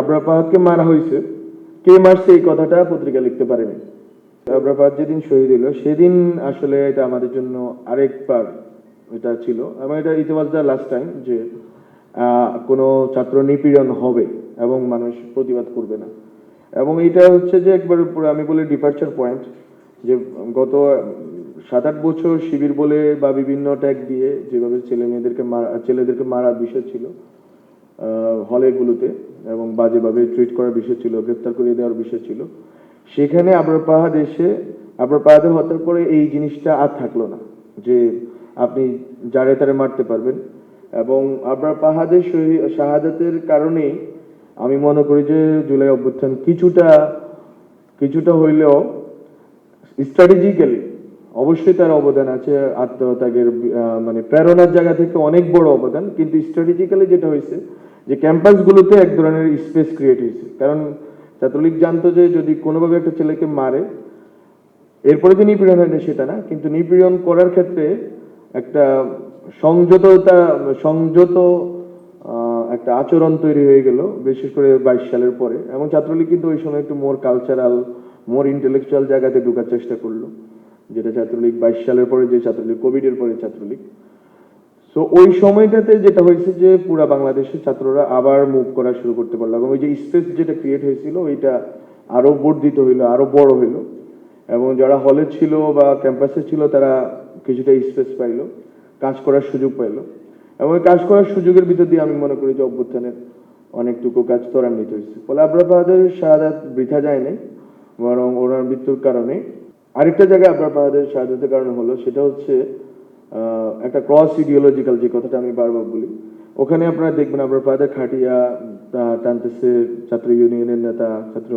আবরা মারা হয়েছে। কে মারছে এই কথাটা পত্রিকা লিখতে পারেনি। আবরা ফাহাদ যেদিন শহীদ হলো সেদিন আসলে এটা আমাদের জন্য আরেকবার এটা ছিল। এবং এটা ইট ওয়াজ লাস্ট টাইম যে কোনো ছাত্র নিপীড়ন হবে এবং মানুষ প্রতিবাদ করবে না। এবং এটা হচ্ছে যে একবার পুরো আমি বলি ডিপার্চার পয়েন্ট যে গত সাত আট বছর শিবির বলে বা বিভিন্ন ট্যাগ দিয়ে যেভাবে ছেলে মেয়েদেরকে মারা, ছেলেদেরকে মারার বিষয় ছিল হলেগুলোতে এবং বাজেভাবে ট্রিট করার বিষয় ছিল, গ্রেপ্তার করে দেওয়ার বিষয় ছিল। সেখানে আবরার পাহাদ এসে পাহাদের হত্যার পরে এই জিনিসটা আর থাকল না যে আপনি যারে তারে মারতে পারবেন। এবং আবরার পাহাদের শহী- শাহাদাতের কারণেই আমি মনে করি যে জুলাই অভ্যুত্থান কিছুটা কিছুটা হইলেও স্ট্র্যাটেজিক্যালি অবশ্যই তার অবদান আছে, আত্মত্যাগের মানে প্রেরণার জায়গা থেকে অনেক বড় অবদান। কিন্তু স্ট্র্যাটেজিক্যালি যেটা হয়েছে যে ক্যাম্পাসগুলোতে এক ধরনের স্পেস ক্রিয়েট হয়েছে। কারণ ছাত্রলীগ জানতো যে যদি কোনোভাবে একটা ছেলেকে মারে, এরপরে যে নিপীড়ন হয় না সেটা না, কিন্তু নিপীড়ন করার ক্ষেত্রে একটা সংযততা, সংযত একটা আচরণ তৈরি হয়ে গেল, বিশেষ করে বাইশ সালের পরে। এবং ছাত্রলীগ কিন্তু ওই সময় একটু মোর কালচারাল মোর ইন্টেলেকচুয়াল জায়গাতে ঢোকার চেষ্টা করল। যেটা ছাত্রলীগ বাইশ সালের পরে, যে ছাত্রলীগ কোভিড এর পরে ছাত্রলীগ। সো ওই সময়টাতে যেটা হয়েছে যে পুরা বাংলাদেশের ছাত্ররা আবার মুভ করা শুরু করতে পারল এবং ওই যে স্পেস যেটা ক্রিয়েট হয়েছিল, ওইটা আরও বর্ধিত হইল, আরও বড় হইল। এবং যারা হলে ছিল বা ক্যাম্পাসে ছিল, তারা কিছুটা স্পেস পাইলো, কাজ করার সুযোগ পাইলো। এবং কাজ করার সুযোগের ভিতর দিয়ে আমি মনে করি যে অভ্যুত্থানের অনেকটুকু কাজ ত্বরান্বিত হয়েছে। ফলে আবরা বাহাদের শাহাদাত বৃথা যায় নাই, বরং ওনার মৃত্যুর কারণে আরেকটা জায়গায় আবরা বাহাদের শাহাদাতের কারণে হলো, সেটা হচ্ছে একটা ক্রস ইডিওলজিক্যাল যে কথাটা আমি বারবার বলি, ওখানে আপনারা দেখবেন আবরা বাহাদের খাটিয়া টানতেছে ছাত্র ইউনিয়নের নেতা, ছাত্র,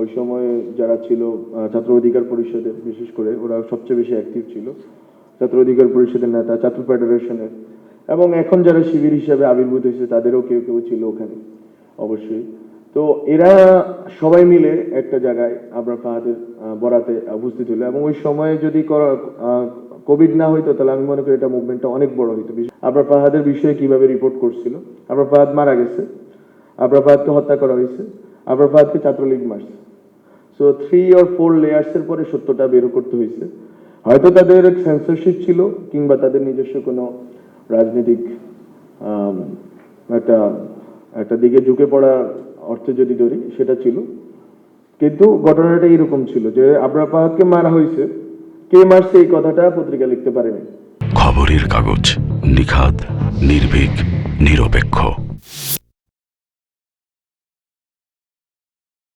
ওই সময় যারা ছিল ছাত্র অধিকার পরিষদের, বিশেষ করে ওরা সবচেয়ে বেশি অ্যাক্টিভ ছিল, ছাত্র অধিকার পরিষদের নেতা, ছাত্র ফেডারেশনের এবং এখন যারা শিবির হিসাবে আবির্ভূত হয়েছে, তাদেরও কেউ কেউ ছিল ওখানে, অবশ্যই। তো এরা সবাই মিলে একটা জায়গায় আমরা ফাহাদের বরাতে উপস্থিত হলো। এবং ওই সময়ে যদি কোভিড না হইতো, তাহলে আমি মনে করি এটা মুভমেন্টটা অনেক বড় হইতো। আবরা ফাহাদের বিষয়ে কীভাবে রিপোর্ট করছিল? আবরা ফাহাদ মারা গেছে। আবরা ফাহাদকে হত্যা করা হয়েছে। আবরা ফাহাদকে ছাত্রলীগ মারছে। So three or four layers এর পরে সত্যটা বের করতে হয়েছে। হয়তো তাদের সেন্সরশিপ ছিল, কিংবা তাদের নিজস্ব কোনো রাজনৈতিক একটা একটা দিকে ঝুঁকে পড়া অর্থে যদি ধরি, সেটা ছিল। কিন্তু ঘটনাটা এরকম ছিল যে আবরা পাহাদকে মারা হয়েছে। কে মারছে এই কথাটা পত্রিকা লিখতে পারেনি। খবরের কাগজ নিখাদ নির্ভীক নিরপেক্ষ।